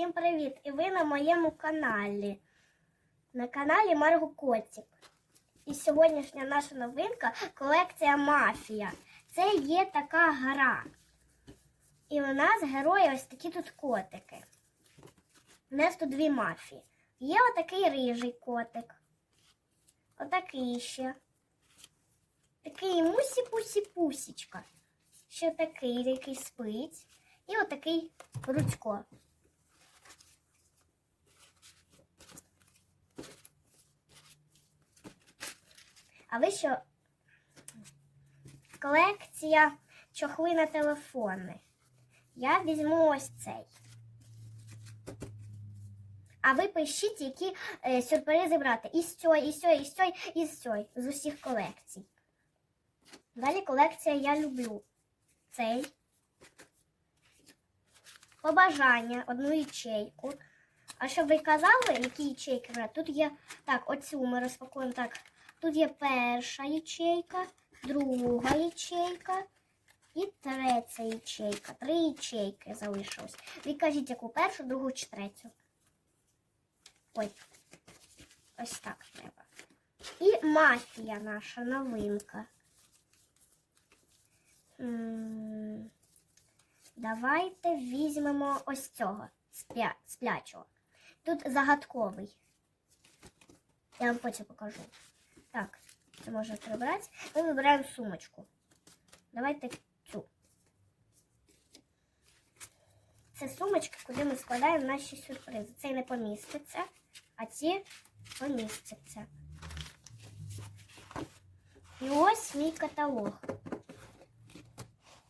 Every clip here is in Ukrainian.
Всім привіт! І ви на моєму каналі. На каналі Марго Котик. І сьогоднішня наша новинка колекція Мафія. Це є така гра. І у нас герої ось такі тут котики. У нас тут дві мафії. Є отакий рижий котик. Отакий ще. Такий мусі-пусі-пусічка. Ще такий, який спить. І отакий Рудько. А ви що? Колекція чохли на телефони. Я візьму ось цей. А ви пишіть, які е, сюрпризи брати. І з цього, і з цього, і з цього, з цього. З усіх колекцій. Далі колекція я люблю. Цей. Побажання, одну ячейку. А щоб ви казали, які ячейки брати, тут є. Так, оцю ми розпакуємо так. Тут є перша ячейка, друга ячейка і третя ячейка. Три ячейки залишилось. Ви кажіть, яку першу, другу чи третю. Ой. Ось так треба. І мафія наша новинка. Давайте візьмемо ось цього спля... сплячого. Тут загадковий. Я вам потім покажу. Так, це можна прибрати. Ми вибираємо сумочку. Давайте цю. Це сумочка, куди ми складаємо наші сюрпризи. Цей не поміститься, а ці помістяться. І ось мій каталог.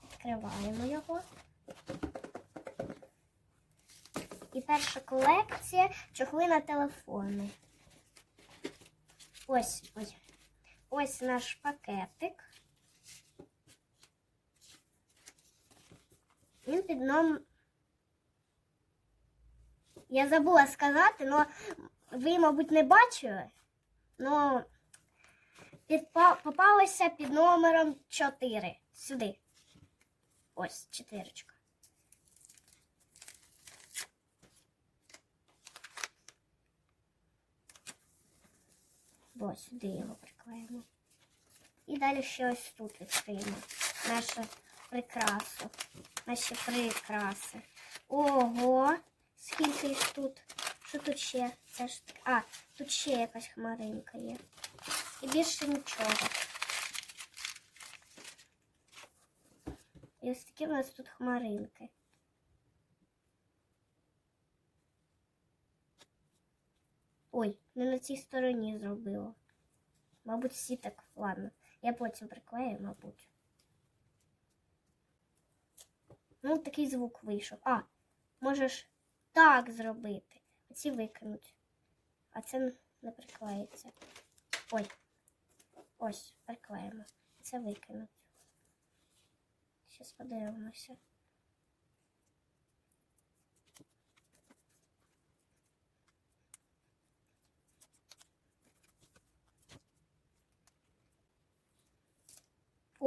Відкриваємо його. І перша колекція чохли на телефони. Ось ой. Ось наш пакетик. Він під ном... Я забула сказати, але ви, мабуть, не бачили. Но підпа... попалося під номером 4. Сюди. Ось, чотирочка. Ось сюди його приклеїмо. І далі ще ось тут відкриємо нашу прикрасу. Наші прикраси. Ого! Скільки їх тут? Що тут ще? Це ж А, тут ще якась хмаринка є. І більше нічого. І ось такі у нас тут хмаринки. Ой, не на цій стороні зробила. Мабуть, всі так. Ладно, я потім приклею, мабуть. Ну, такий звук вийшов. А, можеш так зробити. Оці викинуть. А це не приклеїться. Ой. Ось, приклеїмо. Це викинуть. Зараз подивимося.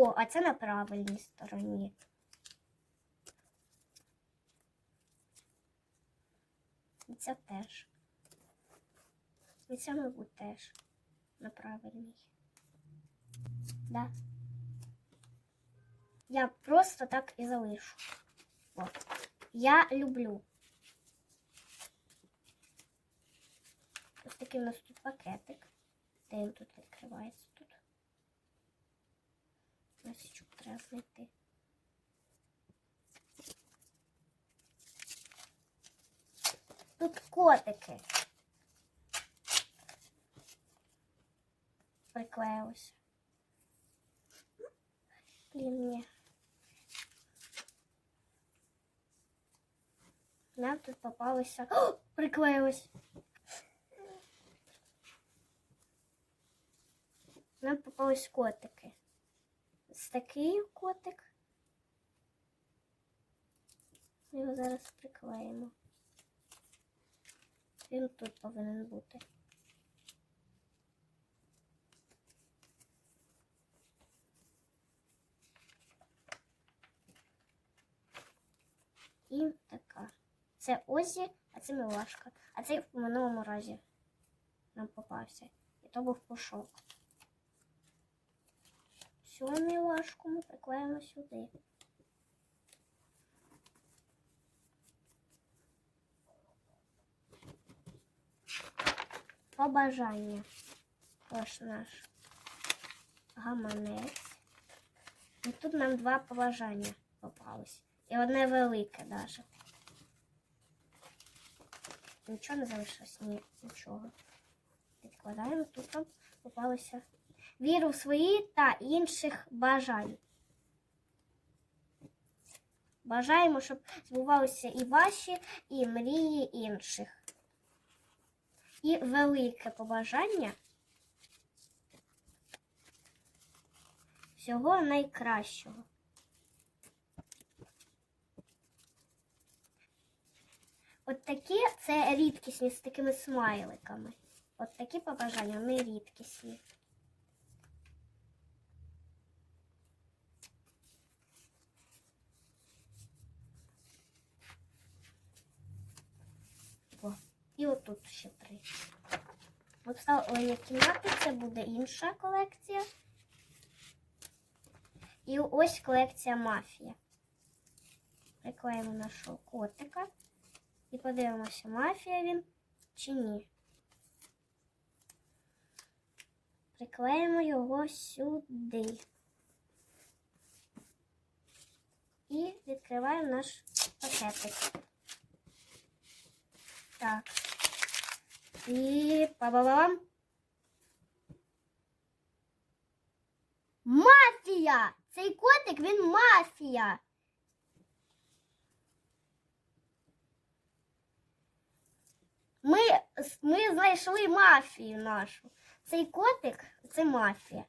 О, а це на правильній стороні. І це теж. І це, мабуть, теж на правильній. Да. Я просто так і залишу. От. Я люблю. Ось такий у нас тут пакетик. Де він тут відкривається тут. Насічок треба. Тут котики. Приклеїлося. Блін, ні. Нам тут попалося. О, приклеїлось. Нам попались котики. Такий котик. Ми Його зараз приклеїмо. Він тут повинен бути. І така. Це Озі, а це Мілашка. А це в минулому разі нам попався. І то був пушок. Цю мілашку ми приклеїмо сюди. Побажання. Ось наш гаманець. І тут нам два побажання попались. І одне велике навіть. Нічого не залишилось, ні, нічого. Відкладаємо, тут нам попалося віру в свої та інших бажань. Бажаємо, щоб збувалися і ваші, і мрії інших. І велике побажання всього найкращого. От такі це рідкісні з такими смайликами. От такі побажання, вони рідкісні. О, і отут ще три. Обставлення кімнати це буде інша колекція. І ось колекція мафія. Приклеїмо нашого котика. І подивимося, мафія він чи ні. Приклеїмо його сюди. І відкриваємо наш пакетик. Так. І па-ба-бам. Мафія! Цей котик він мафія. Ми, ми знайшли мафію нашу. Цей котик це мафія.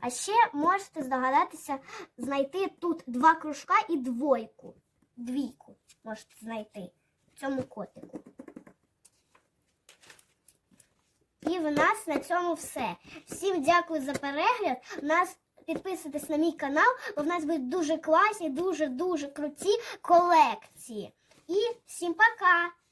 А ще можете здогадатися знайти тут два кружка і двойку. Двійку можете знайти в цьому котику. І в нас на цьому все. Всім дякую за перегляд. Нас підписуйтесь на мій канал, бо в нас будуть дуже класні, дуже-дуже круті колекції. І всім пока!